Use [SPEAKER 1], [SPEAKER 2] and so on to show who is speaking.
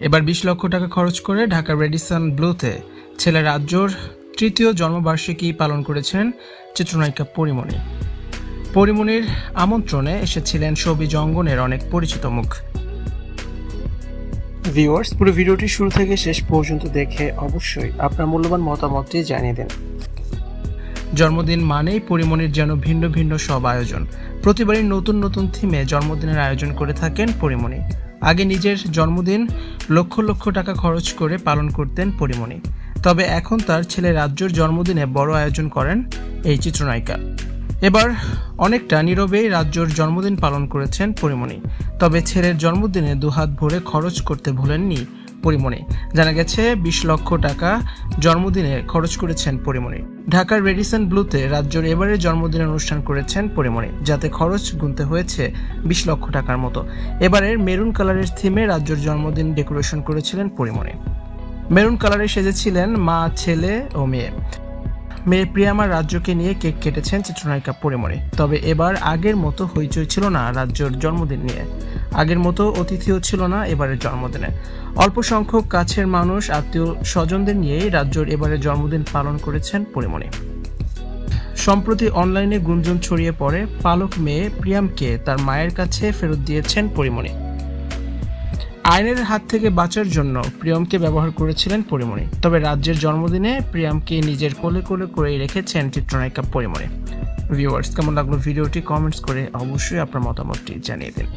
[SPEAKER 1] এবার বিশ লক্ষ টাকা খরচ করে ঢাকার রেডিসন ব্লুতে ছেলে রাজ্যর তৃতীয় জন্মবার্ষিকী পালন করেছেন চিত্রনায়িকা পরিমণি। পরিমণির আমন্ত্রণে এসেছিলেন ছবি জঙ্গনের অনেক পরিচিত মুখ। ভিউয়ার্স পুরো ভিডিওটি শুরু থেকে শেষ পর্যন্ত দেখে অবশ্যই আপনার মূল্যবান মতামতটি জানিয়ে দেন। জন্মদিন মানেই পরিমণির যেন ভিন্ন ভিন্ন সব আয়োজন। প্রতিবারই নতুন নতুন থিমে জন্মদিনের আয়োজন করে থাকেন পরিমণি। আগে নিজের জন্মদিন লক্ষ লক্ষ টাকা খরচ করে পালন করতেন পরিমণি। তবে এখন তার ছেলে রাজ্যর জন্মদিনে বড় আয়োজন করেন এই চিত্রনায়িকা। এবার অনেকটা নীরবেই রাজ্যর জন্মদিন পালন করেছেন পরিমণি। তবে ছেলের জন্মদিনে দুহাত ভরে খরচ করতে ভুলেননি পরিমণি। জানা গেছে, বিশ লক্ষ টাকা জন্মদিনে খরচ করেছেন পরিমণি। ঢাকার রেডিসন ব্লুতে রাজ্যের এবারের জন্মদিনের অনুষ্ঠান করেছেন পরিমণি, যাতে খরচ গুনতে হয়েছে বিশ লক্ষ টাকার মতো। এবারের মেরুন কালারের থিমে রাজ্যের জন্মদিন ডেকোরেশন করেছিলেন পরিমণি। মেরুন কালারে সেজেছিলেন মা, ছেলে ও মেয়ে। মেয়ে প্রিয়ামার রাজ্যকে নিয়ে কেক কেটেছেন চিত্রনায়িকা পরিমণি। তবে এবার আগের মতো হইচই ছিল না রাজ্যর জন্মদিন নিয়ে। আগের মতো অতিথিও ছিল না এবারের জন্মদিনে। অল্প সংখ্যক কাছের মানুষ, আত্মীয় স্বজনদের নিয়েই রাজ্যর এবারের জন্মদিন পালন করেছেন পরিমণি। সম্প্রতি অনলাইনে গুঞ্জন ছড়িয়ে পড়ে, পালক মেয়ে প্রিয়ামকে তার মায়ের কাছে ফেরত দিয়েছেন পরিমণি। আইনের হাত থেকে বাঁচার জন্য প্রিয়মকে ব্যবহার করেছিলেন পরিমণি। তবে রাজ্যের জন্মদিনে প্রিয়মকে নিজের কোলে কোলে করে রেখেছেন চিত্রনায়িকা পরিমণি। ভিউয়ার্স, কেমন লাগল ভিডিওটি কমেন্টস করে অবশ্যই আপনার মতামতটি জানিয়ে দিন।